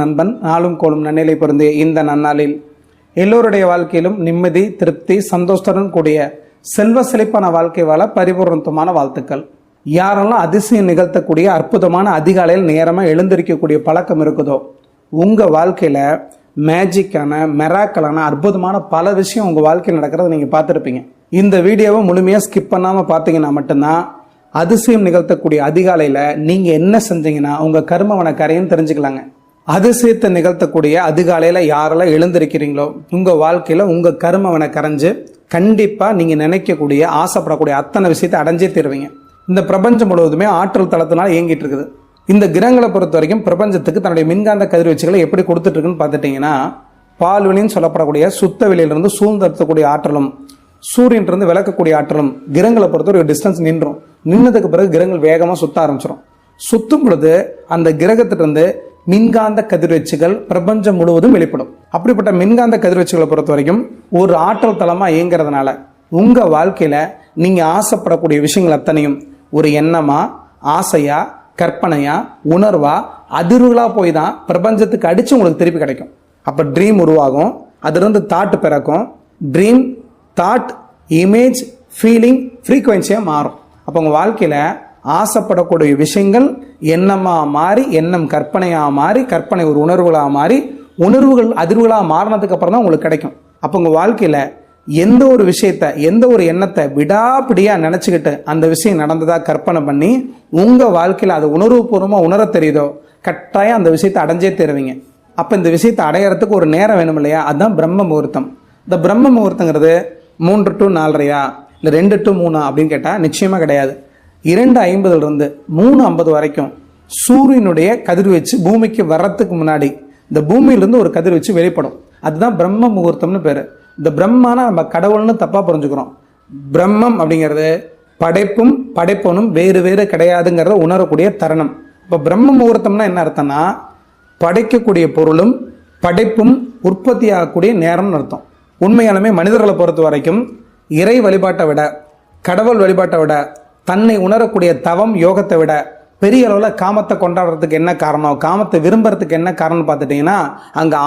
நண்பன் நாளும் கோளும் நன்னிலை பொருந்திய இந்த நன்னாளில் எல்லோருடைய வாழ்க்கையிலும் நிம்மதி திருப்தி சந்தோஷத்துடன் கூடிய செல்வ செழிப்பான வாழ்க்கை வாழ பரிபூர்ணத்துவமான வாழ்த்துக்கள். யாரெல்லாம் அதிசயம் நிகழ்த்தக்கூடிய அற்புதமான அதிகாலையில் நேரமாக எழுந்திருக்கக்கூடிய பழக்கம் இருக்குதோ உங்கள் வாழ்க்கையில் மேஜிக்கான மெராக்கலான அற்புதமான பல விஷயம் உங்கள் வாழ்க்கையில் நடக்கிறத நீங்கள் பார்த்துருப்பீங்க. இந்த வீடியோவை முழுமையாக ஸ்கிப் பண்ணாமல் பார்த்தீங்கன்னா மட்டும்தான் அதிசயம் நிகழ்த்தக்கூடிய அதிகாலையில் நீங்கள் என்ன செஞ்சீங்கன்னா உங்கள் கர்மவன கரையும் தெரிஞ்சுக்கலாங்க. அதிசயத்தை நிகழ்த்தக்கூடிய அதிகாலையில் யாரெல்லாம் எழுந்திருக்கிறீங்களோ உங்கள் வாழ்க்கையில் உங்கள் கருமவனை கரைஞ்சு கண்டிப்பாக நீங்கள் நினைக்கக்கூடிய ஆசைப்படக்கூடிய அத்தனை விஷயத்தை அடைஞ்சே தருவீங்க. இந்த பிரபஞ்சம் முழுவதுமே ஆற்றல் தளத்தினால் இயங்கிட்டு இருக்குது. இந்த கிரகங்களை பொறுத்த வரைக்கும் பிரபஞ்சத்துக்கு தன்னுடைய மின்காந்த கதிர்வீச்சுகளை எப்படி கொடுத்துட்ருக்குன்னு பார்த்துட்டிங்கன்னா பால்வெளின்னு சொல்லப்படக்கூடிய சுத்த வெளியிலிருந்து சூழ்ந்தெடுத்தக்கூடிய ஆற்றலும் சூரியன்லேருந்து விளக்கக்கூடிய ஆற்றலும் கிரகங்களை பொறுத்த ஒரு டிஸ்டன்ஸ் நின்றும். நின்னதுக்கு பிறகு கிரகங்கள் வேகமாக சுத்த ஆரம்பிச்சிடும் சுத்தும் பொழுது அந்த கிரகத்திலிருந்து மின்காந்த கதிர்வீச்சுகள் பிரபஞ்சம் முழுவதும் வெளிப்படும். அப்படிப்பட்ட மின்காந்த கதிர்வீச்சுகளை பொறுத்த வரைக்கும் ஒரு ஆற்றல் தளமாக இயங்குறதுனால உங்கள் வாழ்க்கையில் நீங்கள் ஆசைப்படக்கூடிய விஷயங்கள் அத்தனையும் ஒரு எண்ணமா ஆசையா கற்பனையா உணர்வா அதிர்வுகளாக போய் தான் பிரபஞ்சத்துக்கு அடித்து உங்களுக்கு திருப்பி கிடைக்கும். அப்போ ட்ரீம் உருவாகும் அதிலிருந்து தாட் பிறக்கும். ட்ரீம் தாட் இமேஜ் ஃபீலிங் ஃப்ரீக்குவென்சியாக மாறும். அப்போ உங்கள் வாழ்க்கையில் ஆசைப்படக்கூடிய விஷயங்கள் எண்ணமாக மாறி எண்ணம் கற்பனையாக மாறி கற்பனை ஒரு உணர்வுகளாக மாறி உணர்வுகள் அதிர்வுகளாக மாறினதுக்கு அப்புறம் தான் உங்களுக்கு கிடைக்கும். அப்போ உங்கள் வாழ்க்கையில் எந்த ஒரு விஷயத்த எந்த ஒரு எண்ணத்தை விடாப்பிடியாக நினச்சிக்கிட்டு அந்த விஷயம் நடந்ததாக கற்பனை பண்ணி உங்கள் வாழ்க்கையில் அது உணர்வுபூர்வமாக உணர தெரியுதோ கட்டாயம் அந்த விஷயத்தை அடைஞ்சே தருவீங்க. அப்போ இந்த விஷயத்தை அடையறதுக்கு ஒரு நேரம் வேணும் இல்லையா? அதுதான் பிரம்ம முகூர்த்தம். இந்த பிரம்ம முகூர்த்தங்கிறது மூன்று டு நாலரையா? இல்லை ரெண்டு டு மூணா அப்படின்னு கேட்டால் நிச்சயமாக கிடையாது. இரண்டு ஐம்பதுலேருந்து மூணு ஐம்பது வரைக்கும் சூரியனுடைய கதிர்வீச்சு பூமிக்கு வர்றதுக்கு முன்னாடி இந்த பூமியிலேருந்து ஒரு கதிர்வீச்சு வெளிப்படும். அதுதான் பிரம்ம முகூர்த்தம்னு பேர். இந்த பிரம்மானா நம்ம கடவுள்னு தப்பாக புரிஞ்சுக்கிறோம். பிரம்மம் அப்படிங்கிறது படைப்பும் படைப்பனும் வேறு வேறு கிடையாதுங்கிறத உணரக்கூடிய தருணம். இப்போ பிரம்ம முகூர்த்தம்னா என்ன அர்த்தம்னா படைக்கக்கூடிய பொருளும் படைப்பும் உற்பத்தி ஆகக்கூடிய நேரம்னு அர்த்தம். உண்மையாலுமே மனிதர்களை பொறுத்த வரைக்கும் இறை வழிபாட்டை விட கடவுள் வழிபாட்டை விட தன்னை உணரக்கூடிய தவம் யோகத்தை விட பெரிய அளவில் காமத்தை கொண்டாடுறதுக்கு என்ன காரணம்? காமத்தை விரும்புறதுக்கு என்ன காரணம்னு பார்த்துட்டிங்கன்னா அங்கே